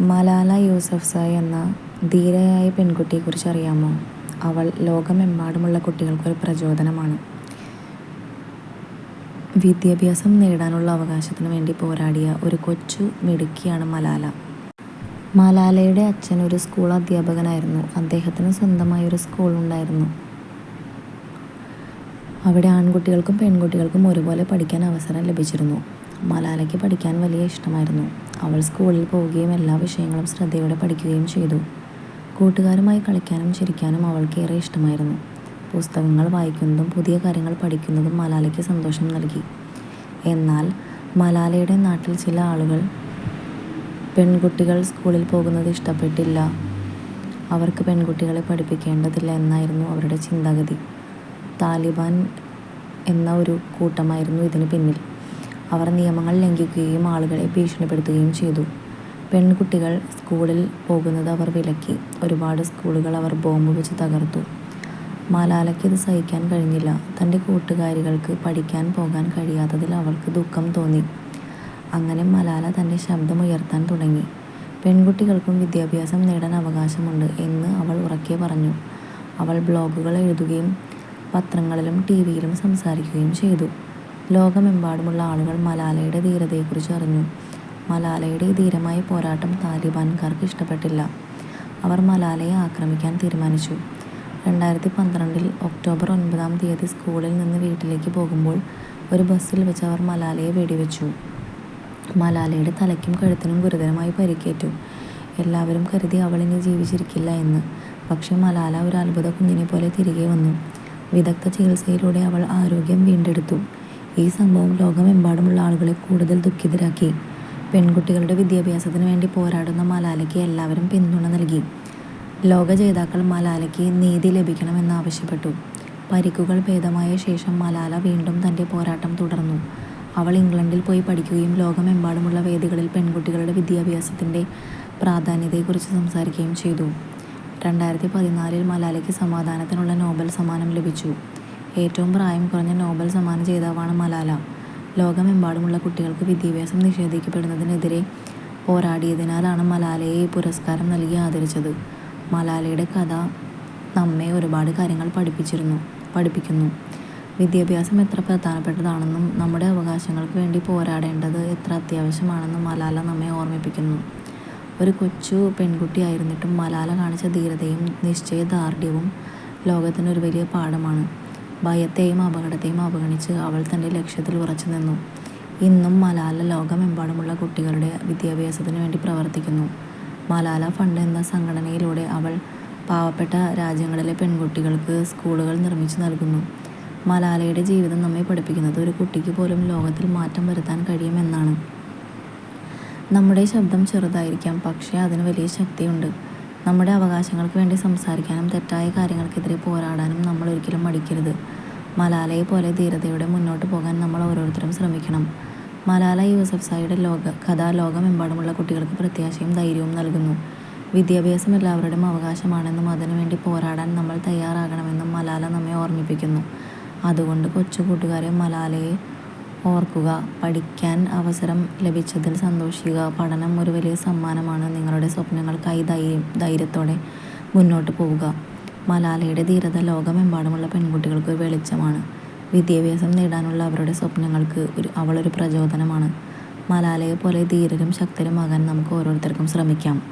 മലാല യൂസഫ്സായ് എന്ന ധീരയായ പെൺകുട്ടിയെക്കുറിച്ച് അറിയാമോ? അവൾ ലോകമെമ്പാടുമുള്ള കുട്ടികൾക്കൊരു പ്രചോദനമാണ്. വിദ്യാഭ്യാസം നേടാനുള്ള അവകാശത്തിന് വേണ്ടി പോരാടിയ ഒരു കൊച്ചു മിടുക്കിയാണ് മലാല. മലാലയുടെ അച്ഛൻ ഒരു സ്കൂൾ അധ്യാപകനായിരുന്നു. അദ്ദേഹത്തിന് സ്വന്തമായി ഒരു സ്കൂൾ ഉണ്ടായിരുന്നു. അവിടെ ആൺകുട്ടികൾക്കും പെൺകുട്ടികൾക്കും ഒരുപോലെ പഠിക്കാൻ അവസരം ലഭിച്ചിരുന്നു. മലാലയ്ക്ക് പഠിക്കാൻ വലിയ ഇഷ്ടമായിരുന്നു. അവൾ സ്കൂളിൽ പോവുകയും എല്ലാ വിഷയങ്ങളും ശ്രദ്ധയോടെ പഠിക്കുകയും ചെയ്തു. കൂട്ടുകാരുമായി കളിക്കാനും ചിരിക്കാനും അവൾക്ക് ഏറെ ഇഷ്ടമായിരുന്നു. പുസ്തകങ്ങൾ വായിക്കുന്നതും പുതിയ കാര്യങ്ങൾ പഠിക്കുന്നതും മലാലയ്ക്ക് സന്തോഷം നൽകി. എന്നാൽ മലാലയുടെ നാട്ടിൽ ചില ആളുകൾ പെൺകുട്ടികൾ സ്കൂളിൽ പോകുന്നത് ഇഷ്ടപ്പെട്ടില്ല. അവർക്ക് പെൺകുട്ടികളെ പഠിപ്പിക്കേണ്ടതില്ല എന്നായിരുന്നു അവരുടെ ചിന്താഗതി. താലിബാൻ എന്ന ഒരു കൂട്ടമായിരുന്നു ഇതിന് പിന്നിൽ. അവർ നിയമങ്ങൾ ലംഘിക്കുകയും ആളുകളെ ഭീഷണിപ്പെടുത്തുകയും ചെയ്തു. പെൺകുട്ടികൾ സ്കൂളിൽ പോകുന്നത് അവർ വിലക്കി. ഒരുപാട് സ്കൂളുകൾ അവർ ബോംബ് വെച്ച് തകർത്തു. മാലാലയ്ക്ക് ഇത് സഹിക്കാൻ കഴിഞ്ഞില്ല. തന്റെ കൂട്ടുകാരികൾക്ക് പഠിക്കാൻ പോകാൻ കഴിയാത്തതിൽ അവൾക്ക് ദുഃഖം തോന്നി. അങ്ങനെ മലാല തന്റെ ശബ്ദമുയർത്താൻ തുടങ്ങി. പെൺകുട്ടികൾക്കും വിദ്യാഭ്യാസം നേടാൻ അവകാശമുണ്ട് എന്ന് അവൾ ഉറക്കെ പറഞ്ഞു. അവൾ ബ്ലോഗുകൾ എഴുതുകയും പത്രങ്ങളിലും ടി വിയിലും സംസാരിക്കുകയും ചെയ്തു. ലോകമെമ്പാടുമുള്ള ആളുകൾ മലാലയുടെ ധീരതയെക്കുറിച്ച് അറിഞ്ഞു. മലാലയുടെ ധീരമായ പോരാട്ടം താലിബാൻകാർക്ക് ഇഷ്ടപ്പെട്ടില്ല. അവർ മലാലയെ ആക്രമിക്കാൻ തീരുമാനിച്ചു. രണ്ടായിരത്തി പന്ത്രണ്ടിൽ ഒക്ടോബർ ഒൻപതാം തീയതി സ്കൂളിൽ നിന്ന് വീട്ടിലേക്ക് പോകുമ്പോൾ ഒരു ബസ്സിൽ വെച്ച് അവർ മലാലയെ വെടിവെച്ചു. മലാലയുടെ തലയ്ക്കും കഴുത്തിനും ഗുരുതരമായി പരിക്കേറ്റു. എല്ലാവരും കരുതി അവൾ ഇനി ജീവിച്ചിരിക്കില്ല എന്ന്. പക്ഷേ മലാല ഒരു അത്ഭുത കുഞ്ഞിനെ പോലെ തിരികെ വന്നു. വിദഗ്ധ ചികിത്സയിലൂടെ അവൾ ആരോഗ്യം വീണ്ടെടുത്തു. ഈ സംഭവം ലോകമെമ്പാടുമുള്ള ആളുകളെ കൂടുതൽ ദുഃഖിതരാക്കി. പെൺകുട്ടികളുടെ വിദ്യാഭ്യാസത്തിന് വേണ്ടി പോരാടുന്ന മലാലയ്ക്ക് എല്ലാവരും പിന്തുണ നൽകി. ലോക ജേതാക്കൾ മലാലയ്ക്ക് നീതി ലഭിക്കണമെന്ന് ആവശ്യപ്പെട്ടു. പരിക്കുകൾ ഭേദമായ ശേഷം മലാല വീണ്ടും തന്റെ പോരാട്ടം തുടർന്നു. അവൾ ഇംഗ്ലണ്ടിൽ പോയി പഠിക്കുകയും ലോകമെമ്പാടുമുള്ള വേദികളിൽ പെൺകുട്ടികളുടെ വിദ്യാഭ്യാസത്തിന്റെ പ്രാധാന്യതയെക്കുറിച്ച് സംസാരിക്കുകയും ചെയ്തു. രണ്ടായിരത്തി പതിനാലിൽ മലാലയ്ക്ക് സമാധാനത്തിനുള്ള നോബൽ സമ്മാനം ലഭിച്ചു. ഏറ്റവും പ്രായം കുറഞ്ഞ നോബൽ സമ്മാന ജേതാവാണ് മലാല. ലോകമെമ്പാടുമുള്ള കുട്ടികൾക്ക് വിദ്യാഭ്യാസം നിഷേധിക്കപ്പെടുന്നതിനെതിരെ പോരാടിയതിനാലാണ് മലാലയെ ഈ പുരസ്കാരം നൽകി ആദരിച്ചത്. മലാലയുടെ കഥ നമ്മെ ഒരുപാട് കാര്യങ്ങൾ പഠിപ്പിച്ചിരുന്നു പഠിപ്പിക്കുന്നു. വിദ്യാഭ്യാസം എത്ര പ്രധാനപ്പെട്ടതാണെന്നും നമ്മുടെ അവകാശങ്ങൾക്ക് വേണ്ടി പോരാടേണ്ടത് എത്ര അത്യാവശ്യമാണെന്നും മലാല നമ്മെ ഓർമ്മിപ്പിക്കുന്നു. ഒരു കൊച്ചു പെൺകുട്ടിയായിരുന്നിട്ടും മലാല കാണിച്ച ധീരതയും നിശ്ചയദാർഢ്യവും ലോകത്തിനൊരു വലിയ പാഠമാണ്. ഭയത്തെയും അപകടത്തെയും അവഗണിച്ച് അവൾ തന്റെ ലക്ഷ്യത്തിൽ ഉറച്ചു നിന്നു ഇന്നും മലാല ലോകമെമ്പാടുമുള്ള കുട്ടികളുടെ വിദ്യാഭ്യാസത്തിന് വേണ്ടി പ്രവർത്തിക്കുന്നു. മലാല ഫണ്ട് എന്ന സംഘടനയിലൂടെ അവൾ പാവപ്പെട്ട രാജ്യങ്ങളിലെ പെൺകുട്ടികൾക്ക് സ്കൂളുകൾ നിർമ്മിച്ചു നൽകുന്നു. മലാലയുടെ ജീവിതം നമ്മെ പഠിപ്പിക്കുന്നത് ഒരു കുട്ടിക്ക് പോലും ലോകത്തിൽ മാറ്റം വരുത്താൻ കഴിയുമെന്നാണ് നമ്മുടെ ശബ്ദം ചെറുതായിരിക്കാം. പക്ഷേ അതിന് വലിയ ശക്തിയുണ്ട്. നമ്മുടെ അവകാശങ്ങൾക്ക് വേണ്ടി സംസാരിക്കാനും തെറ്റായ കാര്യങ്ങൾക്കെതിരെ പോരാടാനും നമ്മൾ ഒരിക്കലും മടിക്കരുത്. മലാലയെ പോലെ ധീരതയോടെ മുന്നോട്ട് പോകാൻ നമ്മൾ ഓരോരുത്തരും ശ്രമിക്കണം. മലാല യൂസഫ്സായിയുടെ കഥ ലോകമെമ്പാടുമുള്ള കുട്ടികൾക്ക് പ്രത്യാശയും ധൈര്യവും നൽകുന്നു. വിദ്യാഭ്യാസം എല്ലാവരുടെയും അവകാശമാണെന്നും അതിനുവേണ്ടി പോരാടാൻ നമ്മൾ തയ്യാറാകണമെന്നും മലാല നമ്മെ ഓർമ്മിപ്പിക്കുന്നു. അതുകൊണ്ട് കൊച്ചു കൂട്ടുകാരെ മലാലയെ ഓർക്കുക. പഠിക്കാൻ അവസരം ലഭിച്ചതിൽ സന്തോഷിക്കുക. പഠനം ഒരു വലിയ സമ്മാനമാണ്. നിങ്ങളുടെ സ്വപ്നങ്ങൾക്കായി ധൈര്യം ധൈര്യത്തോടെ മുന്നോട്ട് പോവുക. മലാലയുടെ ധീരത ലോകമെമ്പാടുമുള്ള പെൺകുട്ടികൾക്ക് ഒരു വെളിച്ചമാണ്. വിദ്യാഭ്യാസം നേടാനുള്ള അവരുടെ സ്വപ്നങ്ങൾക്ക് ഒരു അവളൊരു പ്രചോദനമാണ്. മലാലയെ പോലെ ധീരരും ശക്തരുമാകാൻ നമുക്ക് ഓരോരുത്തർക്കും ശ്രമിക്കാം.